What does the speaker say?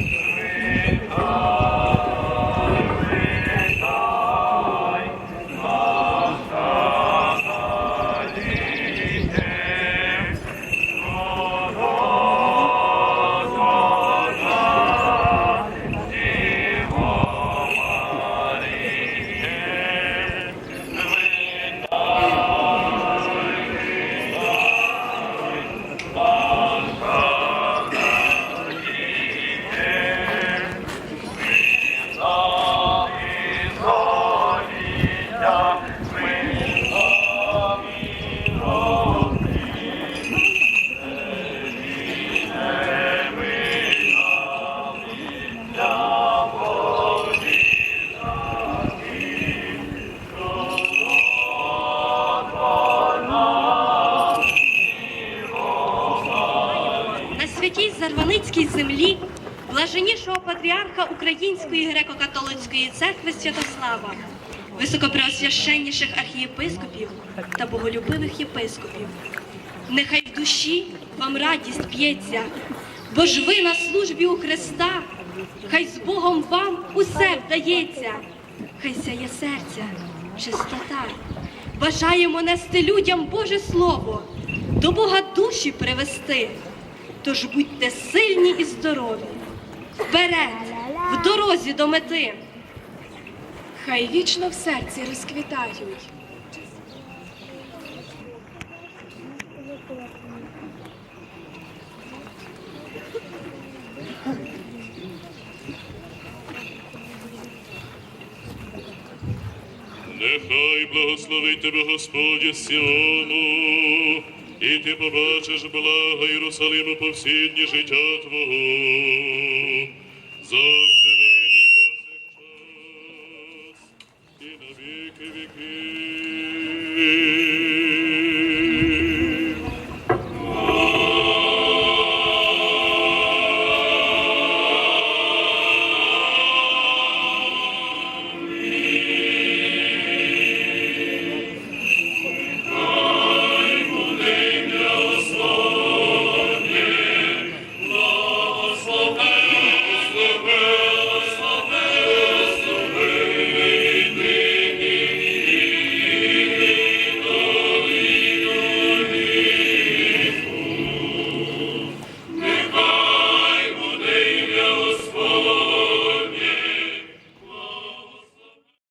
Yeah. Святій Зарваницькій землі блаженнішого патріарха Української греко-католицької церкви Святослава, високопреосвященніших архієпископів та боголюбивих єпископів. Нехай в душі вам радість п'ється, бо ж ви на службі у Христа, хай з Богом вам усе вдається, хай сяє серця, чистота. Бажаємо нести людям Боже Слово, до Бога душі привести. Тож будьте сильні і здорові, вперед, в дорозі до мети. Хай вічно в серці розквітають. Нехай благословить тебе Господь Сіону, і ти побачиш благо Єрусалиму по всі дні життя Твого, завжди нині повсякчас і на віки віки.